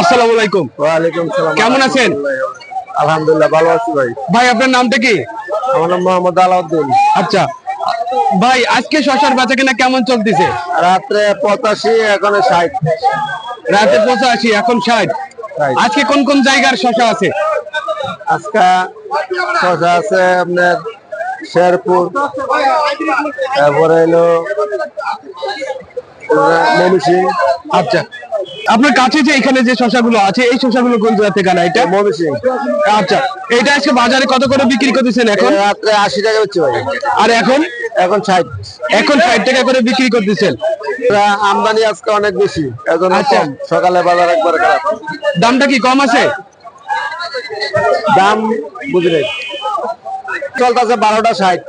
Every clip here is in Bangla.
আসসালামু আলাইকুম। ওয়ালাইকুম সালাম কেমন আছেন? আলহামদুলিল্লাহ ভালো আছি ভাই। ভাই আপনার নামটা কি? আমার নাম মোহাম্মদ আলাউদ্দিন। আচ্ছা। ভাই আজকে শশার বেচা কিনা কেমন চলতেছে? রাত্রে পঁচাশি এখন ষাট। রাতে পঁচাশি এখন ষাট। আজকে কোন কোন জায়গার শশা আছে? আজকে শশা আছে আপনার শেরপুর তারপরে এলো মমিসিং আচ্ছা। আপনার কাছে যে এখানে যে শশাগুলো আছে এই শশাগুলো কোন জায়গা থেকে আনা এটা? আচ্ছা এটা আজকে বাজারে কত করে বিক্রি করতেছেন এখন? রাত্রে আশি টাকা হচ্ছে ভাই। আর এখন? এখন ষাট। এখন ষাট টাকা করে বিক্রি করতেছেন। আমদানি আজকে অনেক বেশি এখন আচ্ছা। সকালে বাজার একবার খারাপ। দামটা কি কম আছে? দাম বুঝলে চলতেছে বারোটা ষাট।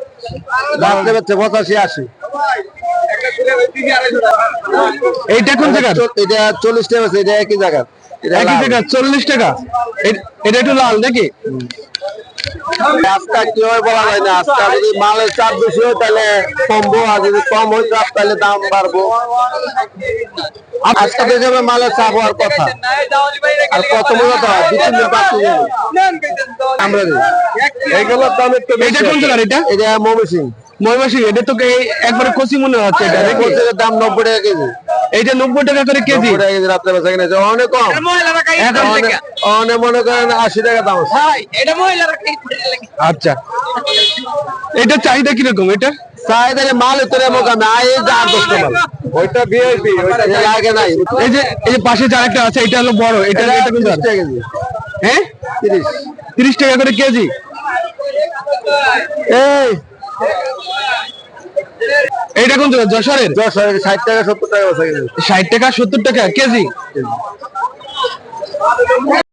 বেচছে পঁচাশি আশি। এইটা কোন জায়গা এটা চল্লিশ টাকা আছে এটা একই জায়গা একই জায়গা চল্লিশ টাকা। এটা একটু লাল নাকি? আজকা কি হয় বলা যায় না? আজকা যদি মালের চাপ বেশি হয় তাহলে কমবো আর যদি কম হয় চাপ তাহলে দাম বাড়বো। আজকে দেখবে মালের চাপ হওয়ার কথা। আর কত মূল্য? দু তিন দিন বাকি আমরা এইগুলোর দাম একটু এটা? কোন এটা ময়মনসিং ময়মাসি এটা তো একবারে কচি মনে হচ্ছে এটা নাকি? দাম নব্বই টাকা কেজি। এইটা নব্বই টাকা করে কেজি? টাকা কেজি রাত্রে বেচা কিনেছে অনেক কম। অনেক- অনেক মনে করেন আশি টাকা দাম আচ্ছা। এটা চাহিদা কীরকম এটা? চাহিদা মাল উত্তরে মোকামে আয় এই যে দশটা মাল ওইটা ভিআইপি ওইটা লাগে নাই। এই যে এই যে পাশে যার একটা আছে এটা হলো বড় এটা এটা এটা কোন টাকা কেজি। হ্যাঁ? তিরিশ। তিরিশ টাকা করে কেজি? এই এইটা কোন? যশোরের? দশ ষাট টাকা সত্তর টাকা ষাট টাকা সত্তর টাকা কেজি?